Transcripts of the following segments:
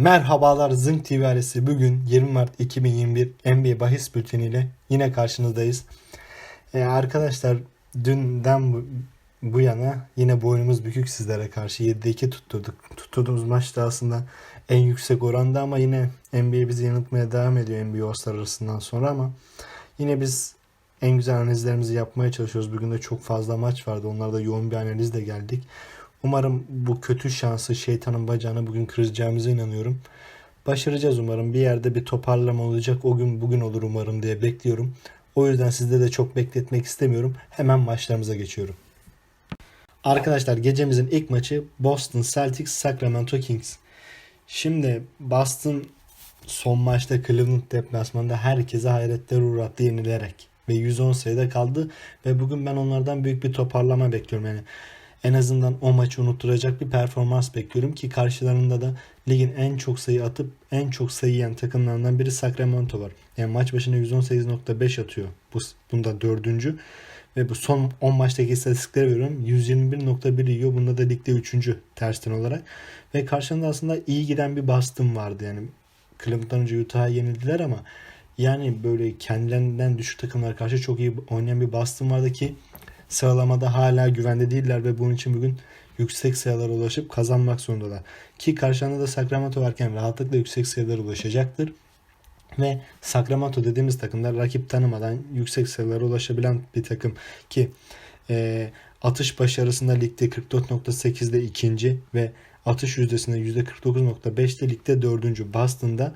Merhabalar Zınk TV ailesi. Bugün 20 Mart 2021 NBA bahis bülteniyle yine karşınızdayız. Ee, arkadaşlar dünden bu, bu yana yine boynumuz bükük sizlere karşı 7'de 2 tutturduk. Tutturduğumuz maçta aslında en yüksek oranda ama yine NBA bizi yanıltmaya devam ediyor NBA All-Star arasından sonra ama yine biz en güzel analizlerimizi yapmaya çalışıyoruz. Bugün de çok fazla maç vardı. Onlarda yoğun bir analizle geldik. Umarım bu kötü şansı şeytanın bacağına bugün kıracağımıza inanıyorum. Başaracağız umarım. Bir yerde bir toparlama olacak. O gün bugün olur umarım diye bekliyorum. O yüzden sizde de çok bekletmek istemiyorum. Hemen maçlarımıza geçiyorum. Arkadaşlar gecemizin ilk maçı Boston Celtics Sacramento Kings. Şimdi Boston son maçta Cleveland deplasmanında herkese hayretler uğrattı yenilerek ve 110 sayıda kaldı ve bugün ben onlardan büyük bir toparlama bekliyorum yani en azından o maçı unutturacak bir performans bekliyorum ki karşılarında da ligin en çok sayı atıp en çok sayı yiyen takımlarından biri Sacramento var. Yani maç başına 118.5 atıyor. Bu bunda dördüncü ve bu son 10 maçtaki istatistikleri veriyorum. 121.1 yiyor. Bunda da ligde 3. tersten olarak. Ve karşında aslında iyi giden bir bastım vardı. Yani Cleveland'dan önce Utah'a yenildiler ama yani böyle kendilerinden düşük takımlar karşı çok iyi oynayan bir bastım vardı ki sıralamada hala güvende değiller ve bunun için bugün yüksek sayılara ulaşıp kazanmak zorundalar. Ki karşılarında da Sacramento varken rahatlıkla yüksek sayılara ulaşacaktır. Ve Sacramento dediğimiz takımlar rakip tanımadan yüksek sayılara ulaşabilen bir takım ki e, atış başarısında ligde 44.8'de ikinci ve atış yüzdesinde %49.5'te ligde dördüncü. Boston'da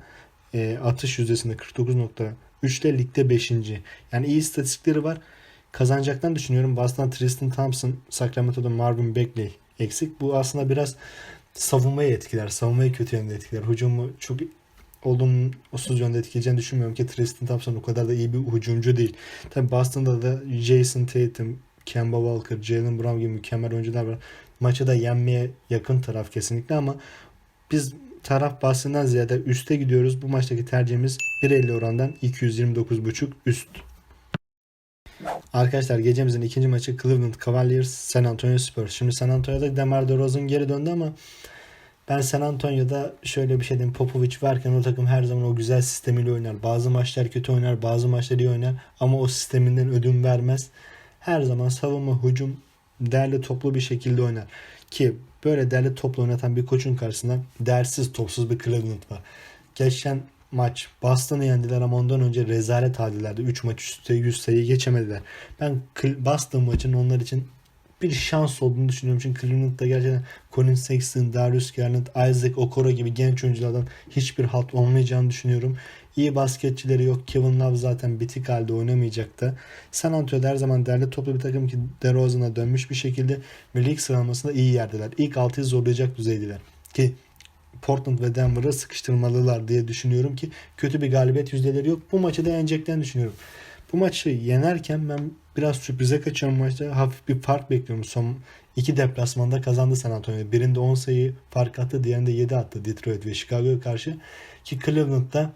e, atış yüzdesinde 49.3'te ligde beşinci. Yani iyi istatistikleri var kazanacaklarını düşünüyorum. Boston Tristan Thompson, Sacramento'da Marvin Bagley eksik. Bu aslında biraz savunmayı etkiler. Savunmayı kötü yönde etkiler. Hücumu çok olumsuz yönde etkileyeceğini düşünmüyorum ki Tristan Thompson o kadar da iyi bir hücumcu değil. Tabi Boston'da da Jason Tatum, Kemba Walker, Jalen Brown gibi mükemmel oyuncular var. Maçı da yenmeye yakın taraf kesinlikle ama biz taraf bahsinden ziyade üste gidiyoruz. Bu maçtaki tercihimiz 1.50 orandan 229.5 üst. Arkadaşlar gecemizin ikinci maçı Cleveland Cavaliers San Antonio Spurs. Şimdi San Antonio'da DeMar DeRozan geri döndü ama ben San Antonio'da şöyle bir şey diyeyim. Popovic varken o takım her zaman o güzel sistemiyle oynar. Bazı maçlar kötü oynar, bazı maçlar iyi oynar ama o sisteminden ödün vermez. Her zaman savunma, hücum değerli toplu bir şekilde oynar. Ki böyle değerli toplu oynatan bir koçun karşısında dersiz topsuz bir Cleveland var. Geçen maç Boston'ı yendiler ama ondan önce rezalet haldelerdi. 3 maç üstte 100 sayı geçemediler. Ben Boston maçının onlar için bir şans olduğunu düşünüyorum. Çünkü Cleveland'da gerçekten Colin Sexton, Darius Garland, Isaac Okoro gibi genç oyunculardan hiçbir halt olmayacağını düşünüyorum. İyi basketçileri yok. Kevin Love zaten bitik halde oynamayacaktı. San Antonio her zaman değerli toplu bir takım ki DeRozan'a dönmüş bir şekilde ve lig sıralamasında iyi yerdeler. İlk 6'yı zorlayacak düzeydiler. Ki Portland ve Denver'ı sıkıştırmalılar diye düşünüyorum ki kötü bir galibiyet yüzdeleri yok. Bu maçı da yeneceklerini düşünüyorum. Bu maçı yenerken ben biraz sürprize kaçıyorum maçta. Hafif bir fark bekliyorum. Son iki deplasmanda kazandı San Antonio. Birinde 10 sayı fark attı. Diğerinde 7 attı Detroit ve Chicago'ya karşı. Ki Cleveland'da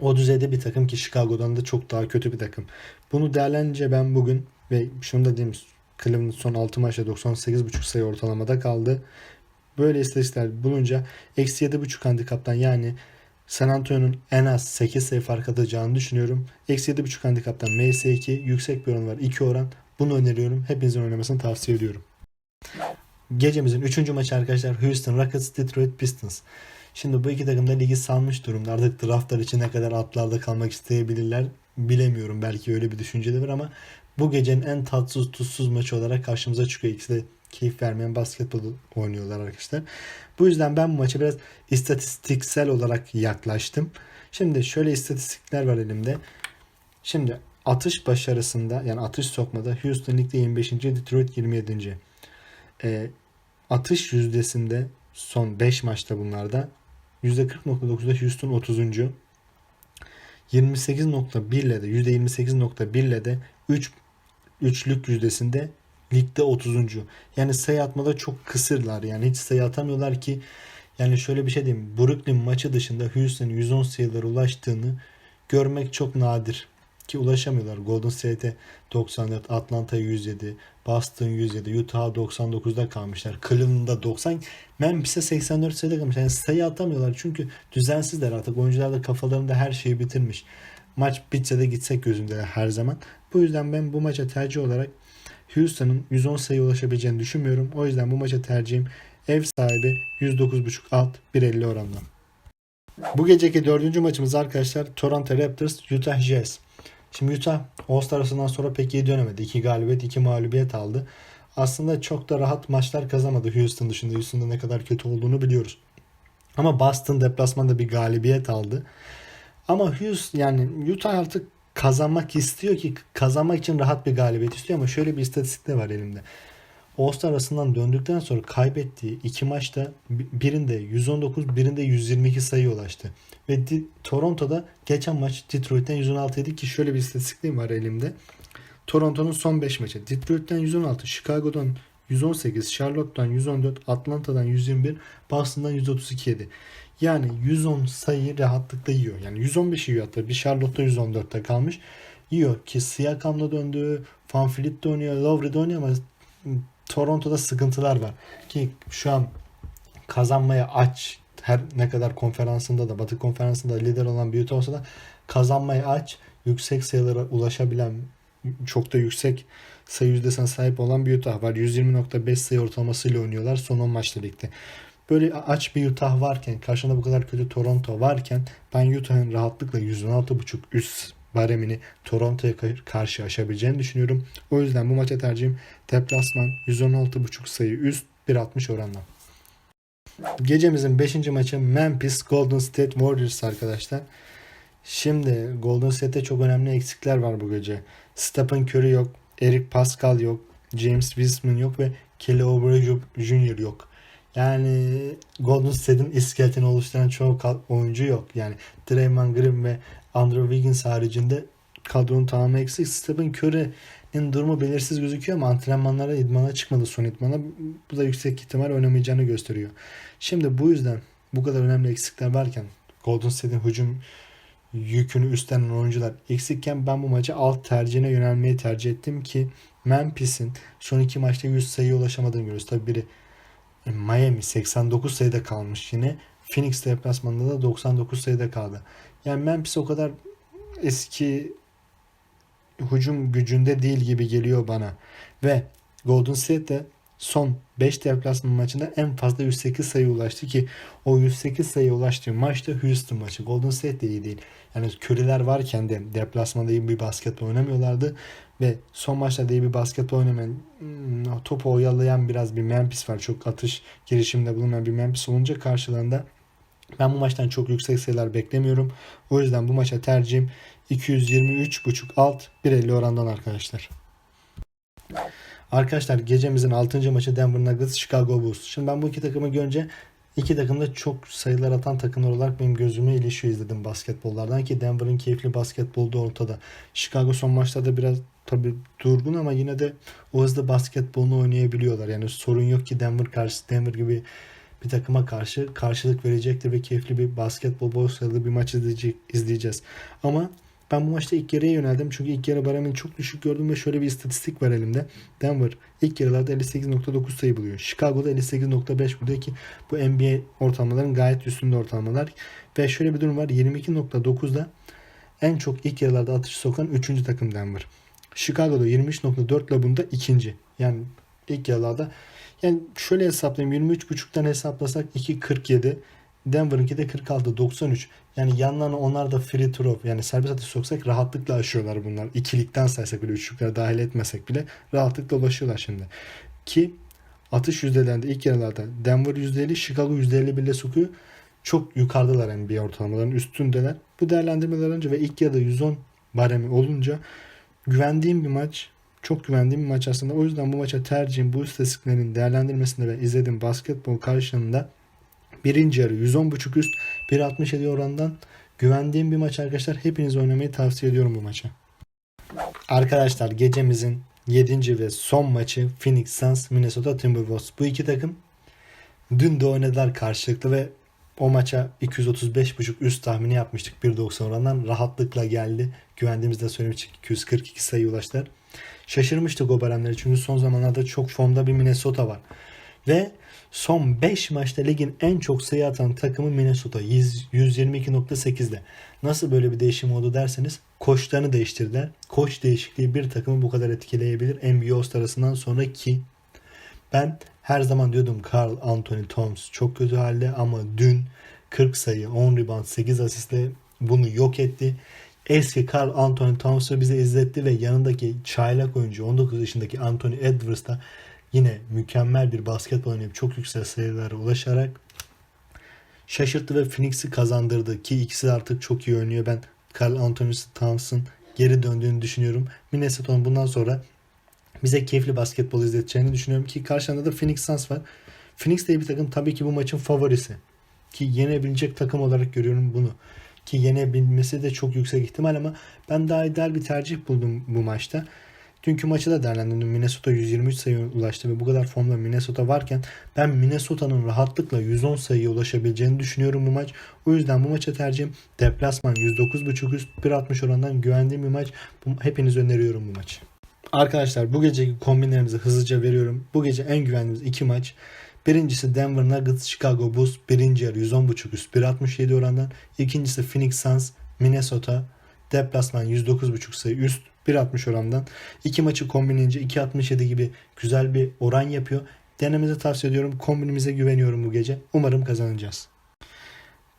o düzeyde bir takım ki Chicago'dan da çok daha kötü bir takım. Bunu değerlenince ben bugün ve şunu da diyeyim Cleveland son 6 maçta 98.5 sayı ortalamada kaldı. Böyle istatistikler bulunca eksi 7.5 handikaptan yani San Antonio'nun en az 8 sayı fark atacağını düşünüyorum. Eksi 7.5 handikaptan MS2 yüksek bir oran var. 2 oran. Bunu öneriyorum. Hepinizin oynamasını tavsiye ediyorum. Gecemizin 3. maçı arkadaşlar Houston Rockets Detroit Pistons. Şimdi bu iki takım da ligi salmış durumda. Artık draftlar için ne kadar atlarda kalmak isteyebilirler bilemiyorum. Belki öyle bir düşünce de var ama bu gecenin en tatsız tuzsuz maçı olarak karşımıza çıkıyor. İkisi de keyif vermeyen basketbol oynuyorlar arkadaşlar. Bu yüzden ben bu maça biraz istatistiksel olarak yaklaştım. Şimdi şöyle istatistikler var elimde. Şimdi atış başarısında yani atış sokmada Houston ligde 25. Detroit 27. E, atış yüzdesinde son 5 maçta bunlarda %40.9'da Houston 30. 28.1 ile de %28.1 ile de 3 üçlük yüzdesinde ligde 30. Yani sayı atmada çok kısırlar. Yani hiç sayı atamıyorlar ki yani şöyle bir şey diyeyim. Brooklyn maçı dışında Houston'ın 110 sayılara ulaştığını görmek çok nadir. ki ulaşamıyorlar. Golden State 94, Atlanta'ya 107, Boston 107, Utah 99'da kalmışlar. Cleveland'da 90, Memphis'e 84 sayıda kalmış. Yani sayı atamıyorlar çünkü düzensizler artık. Oyuncular da kafalarında her şeyi bitirmiş. Maç bitse de gitsek gözündeler her zaman. Bu yüzden ben bu maça tercih olarak Houston'ın 110 sayı ulaşabileceğini düşünmüyorum. O yüzden bu maça tercihim ev sahibi 109.5 alt 1.50 orandan. Bu geceki dördüncü maçımız arkadaşlar Toronto Raptors Utah Jazz. Şimdi Utah All-Star arasından sonra pek iyi dönemedi. 2 galibiyet 2 mağlubiyet aldı. Aslında çok da rahat maçlar kazanmadı Houston dışında. Houston'da ne kadar kötü olduğunu biliyoruz. Ama Boston deplasmanda bir galibiyet aldı. Ama Houston yani Utah artık kazanmak istiyor ki kazanmak için rahat bir galibiyet istiyor ama şöyle bir istatistik de var elimde. All-Star arasından döndükten sonra kaybettiği iki maçta birinde 119 birinde 122 sayı ulaştı. Ve Toronto'da geçen maç Detroit'ten 116 yedi ki şöyle bir istatistikim var elimde. Toronto'nun son 5 maçı. Detroit'ten 116, Chicago'dan 118, Charlotte'dan 114, Atlanta'dan 121, Boston'dan 132 yedi. Yani 110 sayı rahatlıkla yiyor. Yani 115 yiyor hatta. Bir Charlotte'da 114'te kalmış. Yiyor ki Siakam'da döndü. Van Fleet'de oynuyor. Lowry'de oynuyor ama Toronto'da sıkıntılar var. Ki şu an kazanmaya aç. Her ne kadar konferansında da Batı konferansında lider olan bir olsa da kazanmaya aç. Yüksek sayılara ulaşabilen çok da yüksek sayı yüzdesine sahip olan bir Utah var. 120.5 sayı ortalamasıyla oynuyorlar son 10 maçta ligde. Böyle aç bir Utah varken, karşında bu kadar kötü Toronto varken ben Utah'ın rahatlıkla 116.5 üst baremini Toronto'ya karşı aşabileceğini düşünüyorum. O yüzden bu maça tercihim deplasman 116.5 sayı üst 1.60 oranla. Gecemizin 5. maçı Memphis Golden State Warriors arkadaşlar. Şimdi Golden State'te çok önemli eksikler var bu gece. Stephen Curry yok, Eric Pascal yok, James Wiseman yok ve Kelly Oubre Jr. yok. Yani Golden State'in iskeletini oluşturan çoğu oyuncu yok. Yani Draymond Green ve Andrew Wiggins haricinde kadronun tamamı eksik. Stephen Curry'nin durumu belirsiz gözüküyor ama antrenmanlara idmana çıkmadı son idmana. Bu da yüksek ihtimal oynamayacağını gösteriyor. Şimdi bu yüzden bu kadar önemli eksikler varken Golden State'in hücum yükünü üstlenen oyuncular eksikken ben bu maçı alt tercihine yönelmeyi tercih ettim ki Memphis'in son iki maçta 100 sayıya ulaşamadığını görüyoruz. Tabi biri Miami 89 sayıda kalmış yine. Phoenix deplasmanında da 99 sayıda kaldı. Yani Memphis o kadar eski hücum gücünde değil gibi geliyor bana. Ve Golden State de son 5 deplasman maçında en fazla 108 sayı ulaştı ki o 108 sayı ulaştığı maçta Houston maçı. Golden State de iyi değil. Yani Curry'ler varken de deplasmanda iyi bir basketbol oynamıyorlardı ve son maçlarda iyi bir basketbol oynamayan hmm, topu oyalayan biraz bir Memphis var. Çok atış girişiminde bulunmayan bir Memphis olunca karşılığında ben bu maçtan çok yüksek sayılar beklemiyorum. O yüzden bu maça tercihim 223.5 alt 1.50 orandan arkadaşlar. Arkadaşlar gecemizin 6. maçı Denver Nuggets Chicago Bulls. Şimdi ben bu iki takımı görünce iki takım da çok sayılar atan takımlar olarak benim gözüme ilişiyor izledim basketbollardan ki Denver'ın keyifli basketbolu da ortada. Chicago son maçlarda biraz tabi durgun ama yine de o hızlı basketbolunu oynayabiliyorlar. Yani sorun yok ki Denver karşı Denver gibi bir takıma karşı karşılık verecektir ve keyifli bir basketbol bol sayılı bir maç izleyeceğiz. Ama ben bu maçta ilk yarıya yöneldim. Çünkü ilk yarı baremini çok düşük gördüm ve şöyle bir istatistik var elimde. Denver ilk yarılarda 58.9 sayı buluyor. Chicago'da 58.5 buluyor ki bu NBA ortalamaların gayet üstünde ortalamalar. Ve şöyle bir durum var. 22.9'da en çok ilk yarılarda atış sokan 3. takım Denver. Chicago'da 23.4 ile bunda ikinci. Yani ilk yarılarda yani şöyle hesaplayayım 23.5'tan hesaplasak 2.47 Denver'ınki de 46 93. Yani yanlarına onlar da free throw yani serbest atış soksak rahatlıkla aşıyorlar bunlar. İkilikten saysak bile üçlükleri dahil etmesek bile rahatlıkla ulaşıyorlar şimdi. Ki atış yüzdelerinde ilk yarılarda Denver %50, Chicago %50 bile sokuyor. Çok yukarıdalar NBA ortalamaların üstündeler. Bu değerlendirmeler önce ve ilk yarıda 110 baremi olunca güvendiğim bir maç çok güvendiğim bir maç aslında. O yüzden bu maça tercihim bu istatistiklerin değerlendirmesinde ve izlediğim basketbol karşılığında birinci yarı 110.5 üst 1.67 orandan güvendiğim bir maç arkadaşlar. Hepiniz oynamayı tavsiye ediyorum bu maça. Arkadaşlar gecemizin 7. ve son maçı Phoenix Suns Minnesota Timberwolves. Bu iki takım dün de oynadılar karşılıklı ve O maça 235.5 üst tahmini yapmıştık 1.90 orandan. Rahatlıkla geldi. Güvendiğimizde söylemiştik 242 sayı ulaştılar. Şaşırmıştık o baremleri çünkü son zamanlarda çok formda bir Minnesota var. Ve son 5 maçta ligin en çok sayı atan takımı Minnesota 100 122.8'de. Nasıl böyle bir değişim oldu derseniz koçlarını değiştirdiler. Koç değişikliği bir takımı bu kadar etkileyebilir. NBA All-Star'ından sonra ki ben her zaman diyordum Carl Anthony Towns çok kötü halde ama dün 40 sayı, 10 rebound, 8 asistle bunu yok etti. Eski Carl Anthony Towns'u bize izletti ve yanındaki çaylak oyuncu 19 yaşındaki Anthony Edwards da yine mükemmel bir basketbol oynayıp çok yüksek sayılara ulaşarak şaşırttı ve Phoenix'i kazandırdı ki ikisi de artık çok iyi oynuyor. Ben Carl Anthony Towns'ın geri döndüğünü düşünüyorum. Minnesota'nın bundan sonra bize keyifli basketbol izleteceğini düşünüyorum ki karşında da Phoenix Suns var. Phoenix de bir takım tabii ki bu maçın favorisi. Ki yenebilecek takım olarak görüyorum bunu. Ki yenebilmesi de çok yüksek ihtimal ama ben daha ideal bir tercih buldum bu maçta. Dünkü maçı da değerlendirdim. Minnesota 123 sayıya ulaştı ve bu kadar formda Minnesota varken ben Minnesota'nın rahatlıkla 110 sayıya ulaşabileceğini düşünüyorum bu maç. O yüzden bu maça tercihim deplasman 109.5 üst 1.60 orandan güvendiğim bir maç. Hepiniz öneriyorum bu maçı. Arkadaşlar bu geceki kombinlerimizi hızlıca veriyorum. Bu gece en güvendiğimiz iki maç. Birincisi Denver Nuggets Chicago Bulls. Birinci yarı 110.5 üst 1.67 orandan. İkincisi Phoenix Suns Minnesota. Deplasman 109.5 sayı üst 1.60 orandan. İki maçı kombinleyince 2.67 gibi güzel bir oran yapıyor. Denemenizi tavsiye ediyorum. Kombinimize güveniyorum bu gece. Umarım kazanacağız.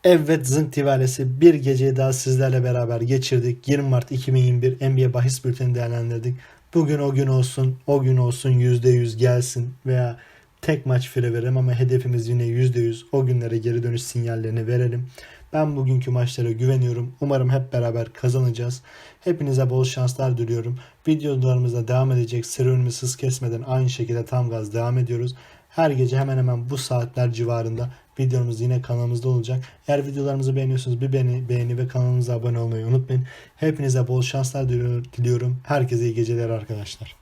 Evet Zınk Tivalesi bir geceyi daha sizlerle beraber geçirdik. 20 Mart 2021 NBA bahis bülteni değerlendirdik. Bugün o gün olsun, o gün olsun %100 gelsin veya tek maç fire verelim ama hedefimiz yine %100 o günlere geri dönüş sinyallerini verelim. Ben bugünkü maçlara güveniyorum. Umarım hep beraber kazanacağız. Hepinize bol şanslar diliyorum. Videolarımıza devam edecek. Serüvenimiz hız kesmeden aynı şekilde tam gaz devam ediyoruz. Her gece hemen hemen bu saatler civarında videomuz yine kanalımızda olacak. Eğer videolarımızı beğeniyorsanız bir beğeni, beğeni ve kanalımıza abone olmayı unutmayın. Hepinize bol şanslar diliyorum. Herkese iyi geceler arkadaşlar.